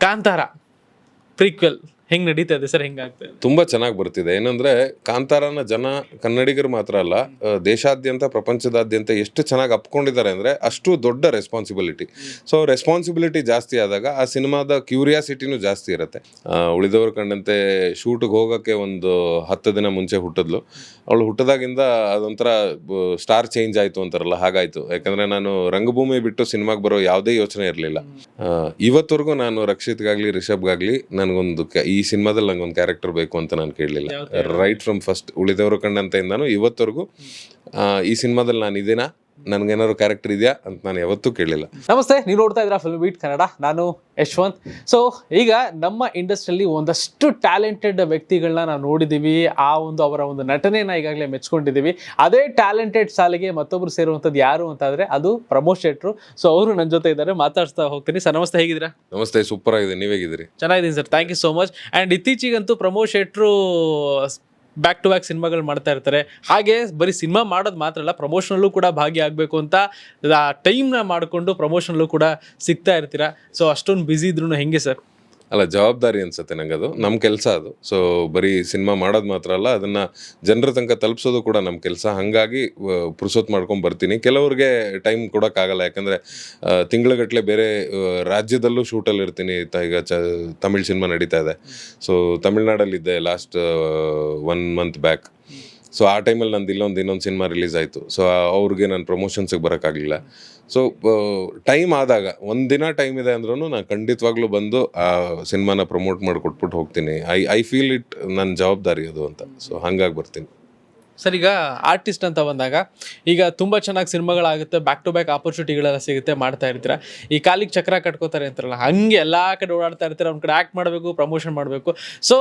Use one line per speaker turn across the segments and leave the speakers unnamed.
Kantara prequel ಹೆಂಗ್ ನಡೀತಾ ಇದೆ ಸರ್ ಹೆಂಗಾಗ್ತಾ ಇದೆ?
ತುಂಬಾ ಚೆನ್ನಾಗಿ ಬರ್ತಿದೆ. ಏನಂದ್ರೆ ಕಾಂತಾರನ ಜನ ಕನ್ನಡಿಗರು ಮಾತ್ರ ಅಲ್ಲ ಆ, ದೇಶಾದ್ಯಂತ ಪ್ರಪಂಚದಾದ್ಯಂತ ಎಷ್ಟು ಚೆನ್ನಾಗಿ ಅಪ್ಕೊಂಡಿದ್ದಾರೆ ಅಂದ್ರೆ ಅಷ್ಟು ದೊಡ್ಡ ರೆಸ್ಪಾನ್ಸಿಬಿಲಿಟಿ ಸೊ ರೆಸ್ಪಾನ್ಸಿಬಿಲಿಟಿ ಜಾಸ್ತಿ ಆದಾಗ ಆ ಸಿನಿಮಾದ ಕ್ಯೂರಿಯಾಸಿಟಿನೂ ಜಾಸ್ತಿ ಇರುತ್ತೆ. ಆ, ಉಳಿದವರು ಕಂಡಂತೆ ಶೂಟ್ಗೆ ಹೋಗೋಕ್ಕೆ ಒಂದು ಹತ್ತು ದಿನ ಮುಂಚೆ ಹುಟ್ಟಿದ್ಲು. ಅವಳು ಹುಟ್ಟದಾಗಿಂದ ಅದೊಂಥರ ಸ್ಟಾರ್ ಚೇಂಜ್ ಆಯ್ತು ಅಂತಾರಲ್ಲ ಹಾಗಾಯ್ತು. ಯಾಕಂದ್ರೆ ನಾನು ರಂಗಭೂಮಿ ಬಿಟ್ಟು ಸಿನಿಮಾಗೆ ಬರೋ ಯಾವುದೇ ಯೋಚನೆ ಇರಲಿಲ್ಲ. ಇವತ್ತವರೆಗೂ ನಾನು ರಕ್ಷಿತ್ಗಾಗಲಿ ರಿಷಬ್ಗಾಗಲಿ ನನಗೊಂದು ಕ- ಈ ಸಿನಿಮಾದಲ್ಲಿ ನಂಗೊಂದು ಕ್ಯಾರೆಕ್ಟರ್ ಬೇಕು ಅಂತ ನಾನು ಕೇಳಲಿಲ್ಲ. ರೈಟ್ ಫ್ರಮ್ ಫಸ್ಟ್ ಉಳಿದವರು ಕಂಡಂತೆಯಿಂದನೂ ಇವತ್ತವರೆಗೂ ಆ, ಈ ಸಿನಿಮಾದಲ್ಲಿ ನಾನು ಇದೀನಾ? ನನಗೇನಾದ್ರು ಕ್ಯಾರೆಕ್ಟರ್ ಇದೆಯಾ ಅಂತ ನಾನು ಯಾವತ್ತೂ ಕೇಳಿಲ್ಲ.
ನಮಸ್ತೆ ನೀವು ನೋಡ್ತಾ ಇದ್ದೀರಾ ಫಿಲ್ಮ್ ಬೀಟ್ ಕನ್ನಡ ನಾನು ಯಶ್ವಂತ್. ಸೊ ಈಗ ನಮ್ಮ ಇಂಡಸ್ಟ್ರಿಯಲ್ಲಿ ಒಂದಷ್ಟು ಟ್ಯಾಲೆಂಟೆಡ್ ವ್ಯಕ್ತಿಗಳನ್ನ ನಾವು ನೋಡಿದ್ದೀವಿ ಆ ಒಂದು ಅವರ ಒಂದು ನಟನೆಯನ್ನು ಈಗಾಗಲೇ ಮೆಚ್ಕೊಂಡಿದ್ದೀವಿ ಅದೇ ಟ್ಯಾಲೆಂಟೆಡ್ ಸಾಲಿಗೆ ಮತ್ತೊಬ್ರು ಸೇರುವಂಥದ್ದು ಯಾರು ಅಂತಾದರೆ ಅದು ಪ್ರಮೋದ್ ಶೆಟ್ರು. ಸೊ ಅವರು ನನ್ನ ಜೊತೆ ಇದ್ದಾರೆ. ಮಾತಾಡ್ತಾ ಹೋಗ್ತೀನಿ. ಸರ್ ನಮಸ್ತೆ ಹೇಗಿದ್ದೀರಾ?
ನಮಸ್ತೆ ಸೂಪರ್ ಆಗಿದೆ ನೀವೇಗಿದ್ದೀರಿ
ಚೆನ್ನಾಗಿದ್ದೀನಿ sir thank you so much and ಇತ್ತೀಚೆಗಂತೂ Pramod ಶೆಟ್ರು ಬ್ಯಾಕ್ ಟು ಬ್ಯಾಕ್ ಸಿನಿಮಾಗಳು ಮಾಡ್ತಾ ಇರ್ತಾರೆ. ಹಾಗೆ ಬರೀ ಸಿನಿಮಾ ಮಾಡೋದು ಮಾತ್ರ ಅಲ್ಲ ಪ್ರಮೋಷನಲ್ಲೂ ಕೂಡ ಭಾಗಿಯಾಗಬೇಕು ಅಂತ ಟೈಮ್ನ ಮಾಡಿಕೊಂಡು ಪ್ರಮೋಷನಲ್ಲೂ ಕೂಡ ಸಿಗ್ತಾ ಇರ್ತೀರಾ? ಸೊ ಅಷ್ಟೊಂದು ಬ್ಯುಸಿ ಇದ್ರೂ ಹೆಂಗೆ ಸರ್
ಅಲ್ಲ, ಜವಾಬ್ದಾರಿ ಅನ್ಸುತ್ತೆ ನಂಗೆ ಅದು ನಮ್ಮ ಕೆಲಸ ಅದು. ಸೊ ಬರೀ ಸಿನಿಮಾ ಮಾಡೋದು ಮಾತ್ರ ಅಲ್ಲ, ಅದನ್ನು ಜನರ ತನಕ ತಲುಪಿಸೋದು ಕೂಡ ನಮ್ಮ ಕೆಲಸ. ಹಾಗಾಗಿ ಪುರುಸೊತ್ತು ಮಾಡ್ಕೊಂಡು ಬರ್ತೀನಿ. ಕೆಲವ್ರಿಗೆ ಟೈಮ್ ಕೊಡೋಕ್ಕಾಗಲ್ಲ. ಯಾಕಂದರೆ ತಿಂಗಳಗಟ್ಟಲೆ ಬೇರೆ ರಾಜ್ಯದಲ್ಲೂ ಶೂಟಲ್ಲಿ ಇರ್ತೀನಿ. ತ- ಈಗ ಚ, ತಮಿಳ್ ಸಿನಿಮಾ ನಡೀತಾ ಇದೆ. So ತಮಿಳ್ನಾಡಲ್ಲಿದ್ದೆ last one month back so ಆ ಟೈಮಲ್ಲಿ ನಂದು ಇಲ್ಲೊಂದು ಇನ್ನೊಂದು ಸಿನಿಮಾ ರಿಲೀಸ್ ಆಯಿತು. ಸೊ ಅವ್ರಿಗೆ ನಾನು ಪ್ರಮೋಷನ್ಸಿಗೆ ಬರೋಕ್ಕಾಗಲಿಲ್ಲ. ಸೊ ಟೈಮ್ ಆದಾಗ ಒಂದಿನ ಟೈಮ್ ಇದೆ ಅಂದ್ರೂ ನಾನು ಖಂಡಿತವಾಗ್ಲೂ ಬಂದು ಆ ಸಿನಿಮಾನ ಪ್ರಮೋಟ್ ಮಾಡಿ ಕೊಟ್ಬಿಟ್ಟು ಹೋಗ್ತೀನಿ. ಐ ಐ ಫೀಲ್ ಇಟ್ ನನ್ನ ಜವಾಬ್ದಾರಿ ಅದು ಅಂತ. ಸೊ ಹಂಗಾಗಿ ಬರ್ತೀನಿ.
ಸರ್ ಈಗ ಆರ್ಟಿಸ್ಟ್ ಅಂತ ಬಂದಾಗ ಈಗ ತುಂಬ ಚೆನ್ನಾಗಿ ಸಿನಿಮಾಗಳಾಗುತ್ತೆ ಬ್ಯಾಕ್ ಟು ಬ್ಯಾಕ್ ಆಪರ್ಚುನಿಟಿಗಳೆಲ್ಲ ಸಿಗುತ್ತೆ ಮಾಡ್ತಾ ಇರ್ತೀರ? ಈ ಕಾಲಿಗೆ ಚಕ್ರ ಕಟ್ಕೋತಾರೆ ಅಂತಾರಲ್ಲ ಹಂಗೆ ಎಲ್ಲ ಕಡೆ ಓಡಾಡ್ತಾ ಇರ್ತೀರ? ಒಂದು ಕಡೆ ಆ್ಯಕ್ಟ್ ಮಾಡಬೇಕು ಪ್ರಮೋಷನ್ ಮಾಡಬೇಕು. ಸೊ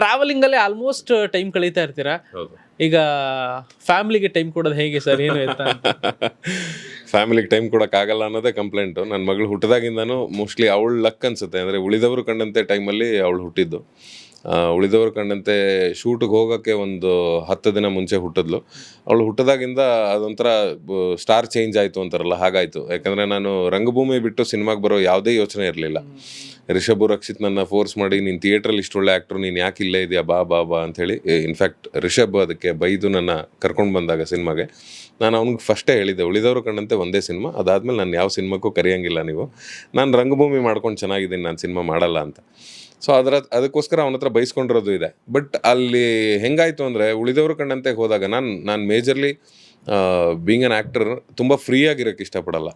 ಟ್ರಾವೆಲಿಂಗಲ್ಲೇ ಆಲ್ಮೋಸ್ಟ್ ಟೈಮ್ ಕಳೀತಾ ಇರ್ತೀರ? ಈಗ ಫ್ಯಾಮಿಲಿಗೆ ಟೈಮ್ ಕೊಡೋದು ಹೇಗೆ ಸರ್? ಏನು ಅಂತ?
ಫ್ಯಾಮಿಲಿಗೆ ಟೈಮ್ ಕೊಡೋಕ್ಕಾಗಲ್ಲ ಅನ್ನೋದೇ ಕಂಪ್ಲೇಂಟು. ನನ್ನ ಮಗಳು ಹುಟ್ಟಿದಾಗಿಂದನೂ ಮೋಸ್ಟ್ಲಿ ಅವಳು ಲಕ್ ಅನ್ಸುತ್ತೆ. ಅಂದರೆ ಉಳಿದವರು ಕಂಡಂತೆ ಟೈಮಲ್ಲಿ ಅವಳು ಹುಟ್ಟಿದ್ದು. ಉಳಿದವರು ಕಂಡಂತೆ ಶೂಟ್ಗೆ ಹೋಗೋಕ್ಕೆ ಒಂದು ಹತ್ತು ದಿನ ಮುಂಚೆ ಹುಟ್ಟಿದ್ಲು. ಅವಳು ಹುಟ್ಟದಾಗಿಂದ ಅದೊಂಥರ ಸ್ಟಾರ್ ಚೇಂಜ್ ಆಯಿತು ಅಂತಾರಲ್ಲ ಹಾಗಾಯಿತು. ಯಾಕಂದರೆ ನಾನು ರಂಗಭೂಮಿ ಬಿಟ್ಟು ಸಿನಿಮಾಗೆ ಬರೋ ಯಾವುದೇ ಯೋಚನೆ ಇರಲಿಲ್ಲ. ರಿಷಭು ರಕ್ಷಿತ್ ನನ್ನ ಫೋರ್ಸ್ ಮಾಡಿ ನೀನು ಥಿಯೇಟ್ರಲ್ಲಿ ಇಷ್ಟು ಒಳ್ಳೆ ಆ್ಯಕ್ಟ್ರು ನೀನು ಯಾಕೆ ಇಲ್ಲೇ ಇದೆಯಾ ಬಾ ಬಾ ಬಾ ಅಂಥೇಳಿ ಇನ್ಫ್ಯಾಕ್ಟ್ ರಿಷಬ್ ಅದಕ್ಕೆ ಬೈದು ನನ್ನ ಕರ್ಕೊಂಡು ಬಂದಾಗ ಸಿನಿಮಾಗೆ ನಾನು ಅವ್ನಿಗೆ ಫಸ್ಟೇ ಹೇಳಿದ್ದೆ ಉಳಿದವರು ಕಂಡಂತೆ ಒಂದೇ ಸಿನಿಮಾ ಅದಾದಮೇಲೆ ನಾನು ಯಾವ ಸಿನಿಮಾಕ್ಕೂ ಕರೆಯಂಗಿಲ್ಲ ನೀವು. ನಾನು ರಂಗಭೂಮಿ ಮಾಡ್ಕೊಂಡು ಚೆನ್ನಾಗಿದ್ದೀನಿ ನಾನು ಸಿನಿಮಾ ಮಾಡಲ್ಲ ಅಂತ. ಸೊ ಅದರ ಅದಕ್ಕೋಸ್ಕರ ಅವನ ಹತ್ರ ಬೈಸ್ಕೊಂಡಿರೋದು ಇದೆ. ಬಟ್ ಅಲ್ಲಿ ಹೆಂಗಾಯಿತು ಅಂದರೆ, ಉಳಿದವರು ಕಂಡಂತೆ ಹೋದಾಗ ನಾನು ನಾನು ಮೇಜರ್ಲಿ ಬೀಂಗ್ ಅನ್ ಆ್ಯಕ್ಟರ್ ತುಂಬ ಫ್ರೀಯಾಗಿರೋಕ್ಕೆ ಇಷ್ಟಪಡಲ್ಲ.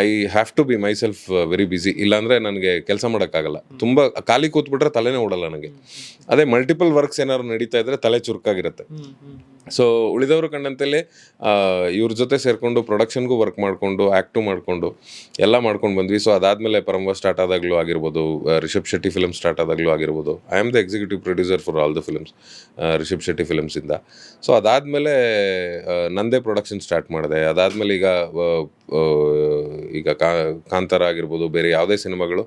I have to be myself very busy ಇಲ್ಲಾಂದರೆ ನನಗೆ ಕೆಲಸ ಮಾಡೋಕ್ಕಾಗಲ್ಲ. ತುಂಬ ಖಾಲಿ ಕೂತ್ಬಿಟ್ರೆ ತಲೆನೇ ಓಡಲ್ಲ ನನಗೆ ಅದೇ ಮಲ್ಟಿಪಲ್ ವರ್ಕ್ಸ್ ಏನಾದ್ರು ನಡೀತಾ ಇದ್ರೆ ತಲೆ ಚುರುಕಾಗಿರುತ್ತೆ. ಸೊ ಉಳಿದವರು ಕಂಡಂತೆಲೆ ಇವ್ರ ಜೊತೆ ಸೇರಿಕೊಂಡು ಪ್ರೊಡಕ್ಷನ್ಗೂ ವರ್ಕ್ ಮಾಡಿಕೊಂಡು ಆ್ಯಕ್ಟು ಮಾಡಿಕೊಂಡು ಎಲ್ಲ ಮಾಡ್ಕೊಂಡು ಬಂದ್ವಿ. ಸೊ ಅದಾದಮೇಲೆ ಪರಮ ಸ್ಟಾರ್ಟ್ ಆದಾಗಲೂ ಆಗಿರ್ಬೋದು ರಿಷಬ್ ಶೆಟ್ಟಿ ಫಿಲ್ಮ್ ಸ್ಟಾರ್ಟ್ ಆದಾಗಲೂ ಆಗಿರ್ಬೋದು. I am the executive producer for all the films Rishab Shetty ಫಿಲ್ಮ್ಸಿಂದ so ಅದಾದಮೇಲೆ ನಂದೇ ಪ್ರೊಡಕ್ಷನ್ ಸ್ಟಾರ್ಟ್ ಮಾಡಿದೆ. ಅದಾದಮೇಲೆ ಈಗ ಈಗ ಕಾಂತಾರ ಆಗಿರ್ಬೋದು, ಬೇರೆ ಯಾವುದೇ ಸಿನಿಮಾಗಳು,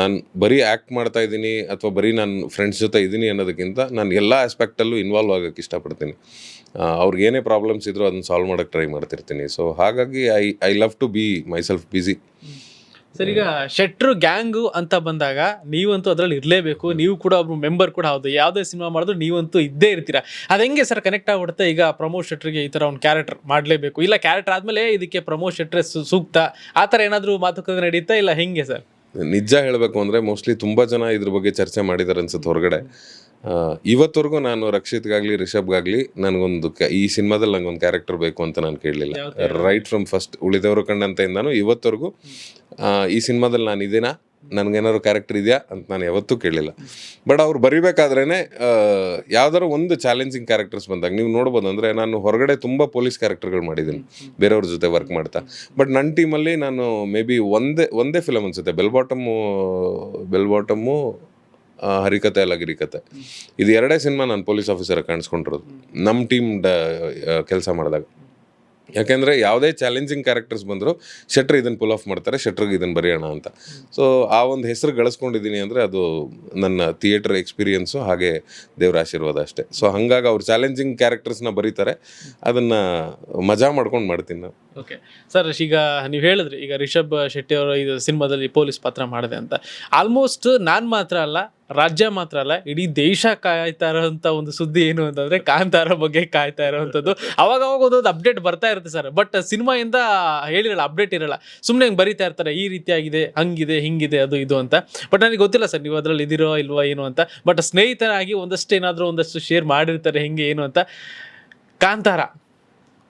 ನಾನು ಬರೀ ಆ್ಯಕ್ಟ್ ಮಾಡ್ತಾ ಇದ್ದೀನಿ ಅಥವಾ ಬರೀ ನಾನು ಫ್ರೆಂಡ್ಸ್ ಜೊತೆ ಇದ್ದೀನಿ ಅನ್ನೋದಕ್ಕಿಂತ ನಾನು ಎಲ್ಲ ಆಸ್ಪೆಕ್ಟಲ್ಲೂ ಇನ್ವಾಲ್ವ್ ಆಗೋಕ್ಕೆ ಇಷ್ಟಪಡ್ತೀನಿ. ಅವ್ರಿಗೇನೇ ಪ್ರಾಬ್ಲಮ್ಸ್ ಇದ್ದರೂ ಅದನ್ನ ಸಾಲ್ವ್ ಮಾಡೋಕ್ಕೆ ಟ್ರೈ ಮಾಡ್ತಿರ್ತೀನಿ. ಸೊ ಹಾಗಾಗಿ I I love to be myself busy
sir, ಈಗ ಶೆಟ್ರು ಗ್ಯಾಂಗು ಅಂತ ಬಂದಾಗ ನೀವಂತೂ ಅದರಲ್ಲಿ ಇರಲೇಬೇಕು, ನೀವು ಕೂಡ ಒಬ್ರು ಮೆಂಬರ್ ಕೂಡ ಹೌದು. ಯಾವುದೇ ಸಿನಿಮಾ ಮಾಡಿದ್ರು ನೀವಂತೂ ಇದ್ದೇ ಇರ್ತೀರಾ. ಅದು ಹೆಂಗೆ ಸರ್ ಕನೆಕ್ಟ್ ಆಗ್ಬಿಡುತ್ತೆ? ಈಗ ಪ್ರಮೋದ್ ಶೆಟ್ರಿಗೆ ಈ ಥರ ಒಂದು ಕ್ಯಾರೆಕ್ಟರ್ ಮಾಡಲೇಬೇಕು. ಇಲ್ಲ ಕ್ಯಾರೆಕ್ಟರ್ ಆದಮೇಲೆ ಇದಕ್ಕೆ ಪ್ರಮೋದ್ ಶೆಟ್ರೆ ಸೂಕ್ತ. ಆ ಥರ ಏನಾದರೂ ಮಾತುಕತೆ ನಡೀತಾ ಇಲ್ಲ ಹೆಂಗೆ ಸರ್?
ನಿಜ ಹೇಳಬೇಕು ಅಂದರೆ ಮೋಸ್ಟ್ಲಿ ತುಂಬ ಜನ ಇದ್ರ ಬಗ್ಗೆ ಚರ್ಚೆ ಮಾಡಿದ್ದಾರೆ ಅನ್ಸುತ್ತೆ ಹೊರಗಡೆ. ಇವತ್ತವರೆಗೂ ನಾನು ರಕ್ಷಿತ್ಗಾಗ್ಲಿ ರಿಷಬ್ಗಾಗ್ಲಿ ನನಗೊಂದು ಈ ಸಿನಿಮಾದಲ್ಲಿ ನಂಗೊಂದು ಕ್ಯಾರೆಕ್ಟರ್ ಬೇಕು ಅಂತ ನಾನು ಕೇಳಲಿಲ್ಲ. ರೈಟ್ ಫ್ರಮ್ ಫಸ್ಟ್ ಉಳಿದವರು ಕಂಡಂತೆಯಿಂದಾನು ಇವತ್ತವರೆಗೂ ಈ ಸಿನಿಮಾದಲ್ಲಿ ನಾನು ಇದೇನಾ? ನನಗೇನಾದ್ರು ಕ್ಯಾರೆಕ್ಟರ್ ಇದೆಯಾ? ಅಂತ ನಾನು ಯಾವತ್ತೂ ಕೇಳಿಲ್ಲ ಬಟ್ ಅವ್ರು ಬರಿಬೇಕಾದ್ರೇ ಯಾವ್ದಾದ್ರು ಒಂದು ಚಾಲೆಂಜಿಂಗ್ ಕ್ಯಾರೆಕ್ಟರ್ಸ್ ಬಂದಾಗ ನೀವು ನೋಡ್ಬೋದು ಅಂದರೆ ನಾನು ಹೊರಗಡೆ ತುಂಬ ಪೊಲೀಸ್ ಕ್ಯಾರೆಕ್ಟರ್ಗಳು ಮಾಡಿದ್ದೀನಿ ಬೇರೆಯವ್ರ ಜೊತೆ ವರ್ಕ್ ಮಾಡ್ತಾ. ಬಟ್ ನನ್ನ ಟೀಮಲ್ಲಿ ನಾನು ಮೇ ಬಿ ಒಂದೇ ಒಂದೇ ಫಿಲಮ್ ಅನ್ಸುತ್ತೆ. ಬೆಲ್ ಬಾಟಮ್ಮು ಬೆಲ್ ಬಾಟಮು ಆ, ಹರಿಕತೆ ಅಲ್ಲ ಗಿರಿಕತೆ. ಇದು ಎರಡೇ ಸಿನಿಮಾ ನಾನು ಪೊಲೀಸ್ ಆಫೀಸರ್ ಕಾಣಿಸ್ಕೊಂಡಿರೋದು. ನಮ್ಮ ಟೀಮ್ ಕೆಲಸ ಮಾಡಿದಾಗ. ಯಾಕೆಂದರೆ ಯಾವುದೇ ಚಾಲೆಂಜಿಂಗ್ ಕ್ಯಾರೆಕ್ಟರ್ಸ್ ಬಂದರೂ ಶೆಟ್ರ್ ಇದನ್ನು ಪುಲ್ ಆಫ್ ಮಾಡ್ತಾರೆ, ಶೆಟ್ರಿಗೆ ಇದನ್ನು ಬರೆಯೋಣ ಅಂತ. ಸೊ ಆ ಒಂದು ಹೆಸರು ಗಳಿಸ್ಕೊಂಡಿದ್ದೀನಿ ಅಂದರೆ ಅದು ನನ್ನ ಥಿಯೇಟರ್ ಎಕ್ಸ್ಪೀರಿಯನ್ಸು ಹಾಗೆ ದೇವರ ಆಶೀರ್ವಾದ ಅಷ್ಟೇ. ಸೊ ಹಾಗಾಗಿ ಅವ್ರು ಚಾಲೆಂಜಿಂಗ್ ಕ್ಯಾರೆಕ್ಟರ್ಸ್ನ ಬರೀತಾರೆ. ಅದನ್ನು ಮಜಾ ಮಾಡ್ಕೊಂಡು ಮಾಡ್ತೀನಿ ನಾನು.
ಓಕೆ ಸರ್ ಈಗ ನೀವು ಹೇಳಿದ್ರಿ, ಈಗ ರಿಷಬ್ ಶೆಟ್ಟಿ ಅವರು ಇದು ಸಿನಿಮಾದಲ್ಲಿ ಪೊಲೀಸ್ ಪಾತ್ರ ಮಾಡಿದೆ ಅಂತ. ಆಲ್ಮೋಸ್ಟ್ ನಾನು ಮಾತ್ರ ಅಲ್ಲ ರಾಜ್ಯ ಮಾತ್ರ ಅಲ್ಲ, ಇಡೀ ದೇಶ ಕಾಯ್ತಾ ಇರೋಂಥ ಒಂದು ಸುದ್ದಿ ಏನು ಅಂತಂದ್ರೆ ಕಾಂತಾರ ಬಗ್ಗೆ ಕಾಯ್ತಾ ಇರೋವಂಥದ್ದು ಅವಾಗ ಅವಾಗ ಒಂದೊಂದು ಅಪ್ಡೇಟ್ ಬರ್ತಾ ಇರುತ್ತೆ ಸರ್ ಬಟ್ ಸಿನಿಮಾಯಿಂದ ಹೇಳಿರಲ್ಲ ಅಪ್ಡೇಟ್ ಇರಲ್ಲ. ಸುಮ್ಮನೆ ಹಿಂಗೆ ಬರೀತಾ ಇರ್ತಾರೆ, ಈ ರೀತಿಯಾಗಿದೆ, ಹಂಗಿದೆ, ಹಿಂಗಿದೆ, ಅದು ಇದು ಅಂತ. ಬಟ್ ನನಗೆ ಗೊತ್ತಿಲ್ಲ ಸರ್ ನೀವು ಅದರಲ್ಲಿ ಇದಿರೋ ಇಲ್ವಾ ಏನು ಅಂತ. ಬಟ್ ಸ್ನೇಹಿತರಾಗಿ ಒಂದಷ್ಟು ಏನಾದರೂ ಒಂದಷ್ಟು ಶೇರ್ ಮಾಡಿರ್ತಾರೆ, ಹೆಂಗೆ ಏನು ಅಂತ. ಕಾಂತಾರ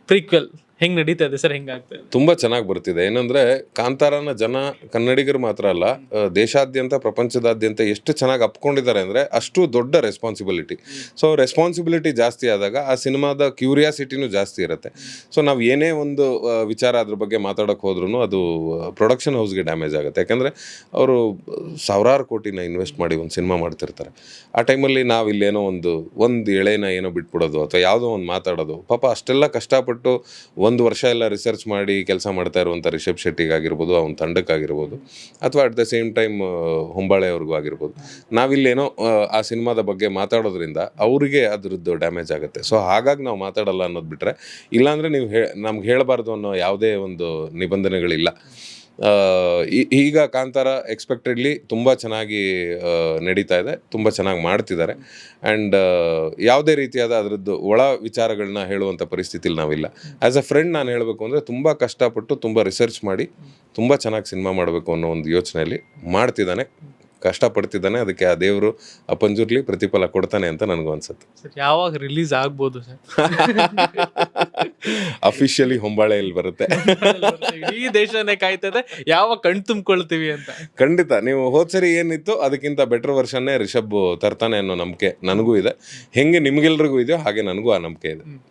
ಪ್ರೀಕ್ವೆಲ್ ಹೆಂಗೆ ನಡೀತಾ ಇದೆ ಸರ್ ಹೆಂಗಾಗ್ತದೆ ತುಂಬಾ
ತುಂಬ ಚೆನ್ನಾಗಿ ಬರ್ತಿದೆ. ಏನಂದ್ರೆ ಕಾಂತಾರನ ಜನ ಕನ್ನಡಿಗರು ಮಾತ್ರ ಅಲ್ಲ ದೇಶಾದ್ಯಂತ ಪ್ರಪಂಚದಾದ್ಯಂತ ಎಷ್ಟು ಚೆನ್ನಾಗಿ ಅಪ್ಕೊಂಡಿದ್ದಾರೆ ಅಂದ್ರೆ ಅಷ್ಟು ದೊಡ್ಡ ರೆಸ್ಪಾನ್ಸಿಬಿಲಿಟಿ ಸೊ ರೆಸ್ಪಾನ್ಸಿಬಿಲಿಟಿ ಜಾಸ್ತಿ ಆದಾಗ ಆ ಸಿನಿಮಾದ ಕ್ಯೂರಿಯಾಸಿಟಿನೂ ಜಾಸ್ತಿ ಇರುತ್ತೆ. ಸೊ ನಾವು ಏನೇ ಒಂದು ವಿಚಾರ ಅದ್ರ ಬಗ್ಗೆ ಮಾತಾಡೋಕೆ ಹೋದ್ರೂ ಅದು ಪ್ರೊಡಕ್ಷನ್ ಹೌಸ್ಗೆ ಡ್ಯಾಮೇಜ್ ಆಗುತ್ತೆ. ಯಾಕಂದ್ರೆ ಅವರು ಸಾವಿರಾರು ಕೋಟಿನ ಇನ್ವೆಸ್ಟ್ ಮಾಡಿ ಒಂದು ಸಿನಿಮಾ ಮಾಡ್ತಿರ್ತಾರೆ. ಆ ಟೈಮಲ್ಲಿ ನಾವು ಇಲ್ಲೇನೋ ಒಂದು ಒಂದು ಎಳೆನ ಏನೋ ಬಿಟ್ಬಿಡೋದು ಅಥವಾ ಯಾವುದೋ ಒಂದು ಮಾತಾಡೋದು. ಪಾಪ ಅಷ್ಟೆಲ್ಲ ಕಷ್ಟಪಟ್ಟು ಒಂದು ವರ್ಷ ಎಲ್ಲ ರಿಸರ್ಚ್ ಮಾಡಿ ಕೆಲಸ ಮಾಡ್ತಾ ಇರುವಂಥ ರಿಷಬ್ ಶೆಟ್ಟಿಗಾಗಿರ್ಬೋದು ಅವ್ನ ತಂಡಕ್ಕಾಗಿರ್ಬೋದು ಅಥವಾ at the same time Hombale ಅವ್ರಿಗೂ ಆಗಿರ್ಬೋದು. ನಾವಿಲ್ಲೇನೋ ಆ, ಸಿನಿಮಾದ ಬಗ್ಗೆ ಮಾತಾಡೋದ್ರಿಂದ ಅವರಿಗೆ ಅದರದ್ದು ಡ್ಯಾಮೇಜ್ ಆಗುತ್ತೆ. ಸೊ ಹಾಗಾಗಿ ನಾವು ಮಾತಾಡಲ್ಲ ಅನ್ನೋದು ಬಿಟ್ಟರೆ ಇಲ್ಲಾಂದರೆ ನೀವು ಹೇ ನಮ್ಗೆ ಹೇಳಬಾರ್ದು ಅನ್ನೋ ಯಾವುದೇ ಒಂದು ನಿಬಂಧನೆಗಳಿಲ್ಲ. ಈಗ ಕಾಂತಾರ ಎಕ್ಸ್ಪೆಕ್ಟೆಡ್ಲಿ ತುಂಬ ಚೆನ್ನಾಗಿ ನಡೀತಾ ಇದೆ, ತುಂಬ ಚೆನ್ನಾಗಿ ಮಾಡ್ತಿದ್ದಾರೆ. ಆ್ಯಂಡ್ ಯಾವುದೇ ರೀತಿಯಾದ ಅದರದ್ದು ಒಳ ವಿಚಾರಗಳನ್ನ ಹೇಳುವಂಥ ಪರಿಸ್ಥಿತಿಲಿ ನಾವಿಲ್ಲ. ಆ್ಯಸ್ ಅ ಫ್ರೆಂಡ್ ನಾನು ಹೇಳಬೇಕು ಅಂದರೆ ತುಂಬ ಕಷ್ಟಪಟ್ಟು ತುಂಬ ರಿಸರ್ಚ್ ಮಾಡಿ, ತುಂಬ ಚೆನ್ನಾಗಿ ಸಿನಿಮಾ ಮಾಡಬೇಕು ಅನ್ನೋ ಒಂದು ಯೋಚನೆಯಲ್ಲಿ ಮಾಡ್ತಿದ್ದಾನೆ. ಕಷ್ಟಪಡ್ತಿದ್ದಾನೆ ಅದಕ್ಕೆ ಆ ದೇವರು ಆ ಪಂಜುರ್ಲಿ ಪ್ರತಿಫಲ ಕೊಡ್ತಾನೆ ಅಂತ ನನಗೂ ಅನ್ಸುತ್ತೆ.
ಸರ್ ಯಾವಾಗ ರಿಲೀಸ್ ಆಗ್ಬೋದು ಸರ್?
ಅಫಿಷಿಯಲಿ ಹೊಂಬಾಳೆಯಲ್ಲಿ ಬರುತ್ತೆ.
ಈ ದೇಶನೇ ಕಾಯ್ತದೆ ಯಾವಾಗ ಕಣ್ ತುಂಬಿಕೊಳ್ತೀವಿ ಅಂತ.
ಖಂಡಿತ ನೀವು ಹೋದ್ ಸರಿ ಏನಿತ್ತು ಅದಕ್ಕಿಂತ ಬೆಟರ್ ವರ್ಷನ್ನೇ ರಿಷಬ್ ತರ್ತಾನೆ ಅನ್ನೋ ನಂಬಿಕೆ ನನಗೂ ಇದೆ. ಹೆಂಗೆ ನಿಮ್ಗೆಲ್ರಿಗೂ ಇದೆಯೋ ಹಾಗೆ ನನಗೂ ಆ ನಂಬಿಕೆ ಇದೆ.